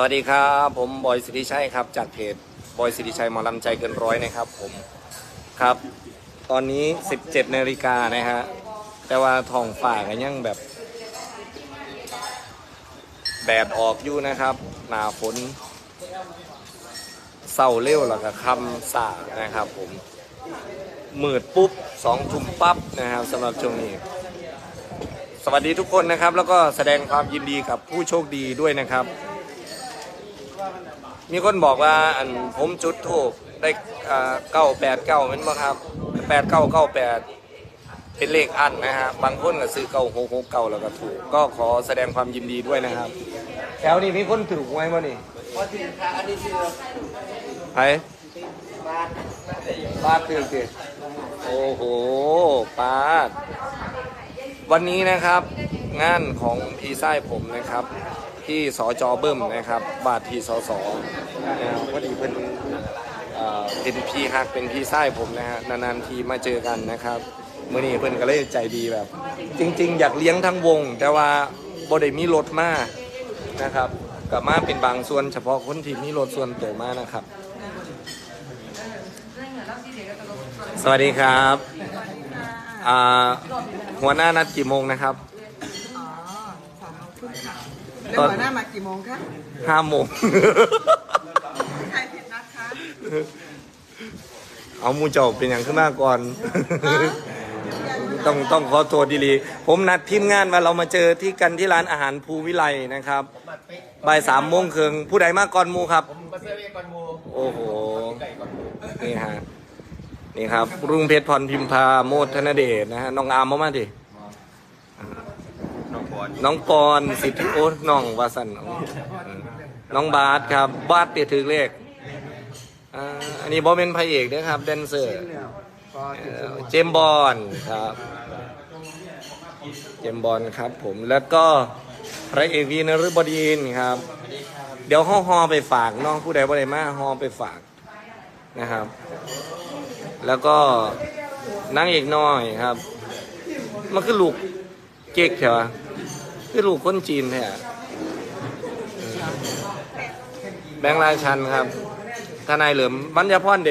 สวัสดีครับ ผมบอยสิริชัยครับ จากเพจบอยสิริชัยหมอลำใจเกินร้อยนะครับผมครับ ตอนนี้ 17นาฬิกานะฮะแต่ว่าท้องฟ้าก็ยังแบบแดดออกอยู่นะครับ หนาฝนเศร้าเร็วแล้วก็คำสานะครับผมมืดปุ๊บสองทุ่มปั๊บนะครับสำหรับช่วงนี้ สวัสดีทุกคนนะครับ แล้วก็แสดงความยินดีกับผู้โชคดีด้วยนะครับ มีคนบอกว่าอันผมจุดถูกได้เก้าแปดเก้าเป็นบ่ครับแปดเก้าเก้าแปดเป็นเลขอันนะฮะบางคนก็ซื้อเก้าหกหกเก้าแล้วก็ถูก ก็ขอแสดงความยินดีด้วยนะครับ แถวนี้มีคนถูกไหมบ่นี่พอถึงค่ะอันนี้คือไผบ้านปาดถูกสิโอ้โหปาด วันนี้นะครับ งานของพี่ไส้ผมนะครับ ที่สจเบิ้มนะครับ บาททีสสนะครับพอดีเพิ่นเอ่อเป็นพี่ฮักเป็นพี่ไส้ผมนะฮะนานๆทีมาเจอกันนะครับเมื่อนี้เพิ่นก็เลยใจดีแบบ จริง ๆ อยากเลี้ยงทั้งวง แต่ว่าบ่ได้มีรถมานะครับกับมาเป็นบางส่วนเฉพาะคนที่มีรถส่วนตัวมานะครับ สวัสดีครับอ่าหัวหน้านัดกี่โมงนะครับ อ๋อสามโมงครึ่งค่ะ แล้วหัวหน้ามากี่โมงคะห้าโมง ใครผิดนัดคะเอาหมูเจ้าเป็นอย่างขึ้นมาก่อน ต้องต้องขอโทษดีๆผมนัดทีมงานว่าเรามาเจอที่กันที่ร้านอาหารภูวิไลนะครับบ่ายสามโมงครึ่งผู้ใดมาก่อนหมูครับ มาเซเว่นก่อนโมโอ้โหนี่ฮะ นี่ครับ รุ่งเพชรพรพิมพาโมดธนเดชนะฮะ น้องอามมามาดิ น้องพรน้องปอนสิทธิโอ้น้องวาสันอ๋อน้องบาสครับบาสเตียถือเลขอ่าอันนี้บอเป็นพระเอกนะครับแดนเซอร์เอ่อเจมส์บอลครับ เจมส์บอลครับผมแล้วก็พระเอกวีนฤบดินทร์ครับ เดี๋ยวห่อฮอไปฝากน้องผู้ใดบ่ได้มาฮอไปฝากนะครับ แล้วก็นางเอกน้อยครับ มันคือลูก เก๊กใช่ปะคือลูกคนจีนแท้อะแบงค์ราชันครับ ทนายเหลิมบรรยาพรเด